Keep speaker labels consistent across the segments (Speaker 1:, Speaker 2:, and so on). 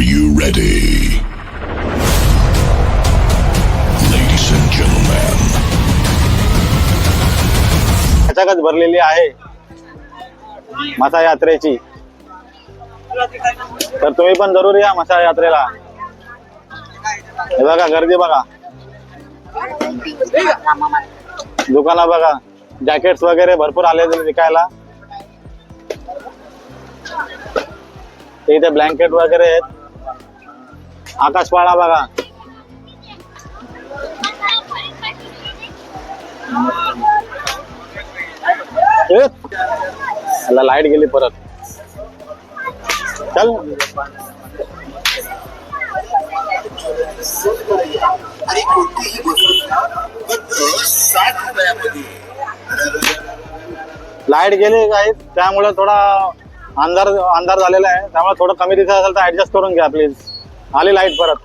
Speaker 1: Are you ready? Ladies and gentlemen,
Speaker 2: अचाकच भरलेली आहे मसा यात्रेची तर तुम्ही पण जरूर या मसा यात्रेला हे बघा गर्दी बघा. दुकाना बघा. जॅकेट्स वगैरे भरपूर आले विकायला. इथे ब्लँकेट वगैरे आहेत. आकाशपाळा बघा. ए, याला लाइट गेली परत. चल.
Speaker 3: आणि कोणतीही
Speaker 2: लाइट गेली काही त्यामुळे थोडा अंधार अंधार झालेला आहे. त्यामुळे थोडं कमी दिसत असेल तर ऍडजस्ट करून घ्या प्लीज आली लाइट परत.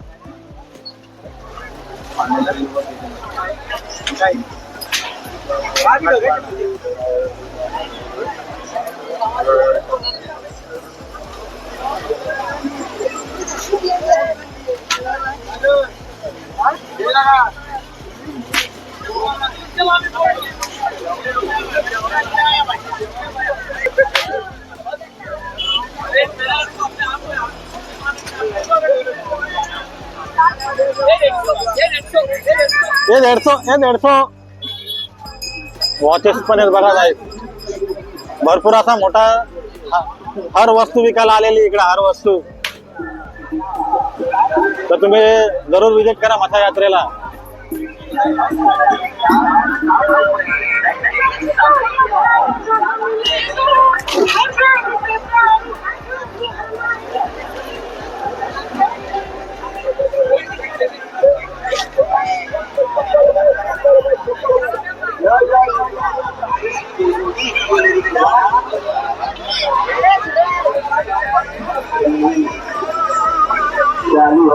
Speaker 2: हे दीडशो हे दीडशो वॉचेस पण आहेत बघा आहेत भरपूर असा मोठा हर वस्तू विकायला आलेली इकडे हर वस्तू तर तुम्ही जरूर विजिट करा मथा यात्रेला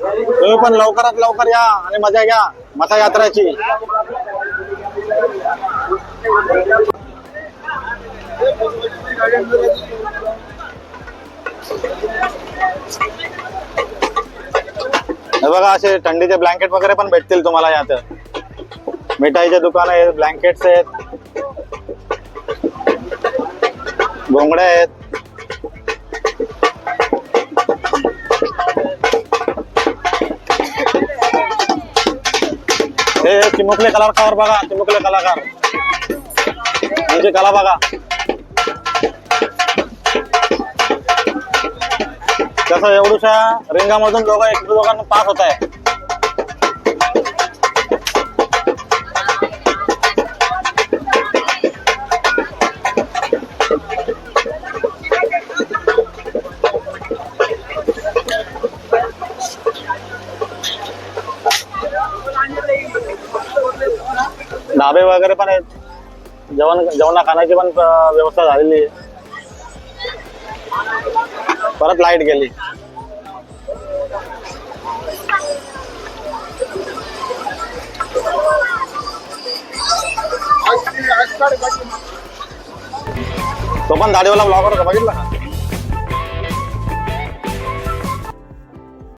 Speaker 2: तुम्ही पण लवकरात लवकर या आणि मजा घ्या मथा यात्राची बघा असे थंडीचे ब्लँकेट वगैरे पण भेटतील तुम्हाला यात. मिठाईचे दुकान आहेत ब्लँकेट्स आहेत. घोंगड्या आहेत. हे चिमुकले कलाकार बघा चिमुकले कलाकार. म्हणजे कला बघा. कसं एवढ्याशा रिंगामधून दोघं एक दोघांना पास होत आहे. ढाबे वगैरे पण आहेत. जेवण जेवणा खाण्याची पण व्यवस्था झालेली आहे. परत लाइट गेली. तो पण दाढीवाला ब्लॉगर होता बघितला का?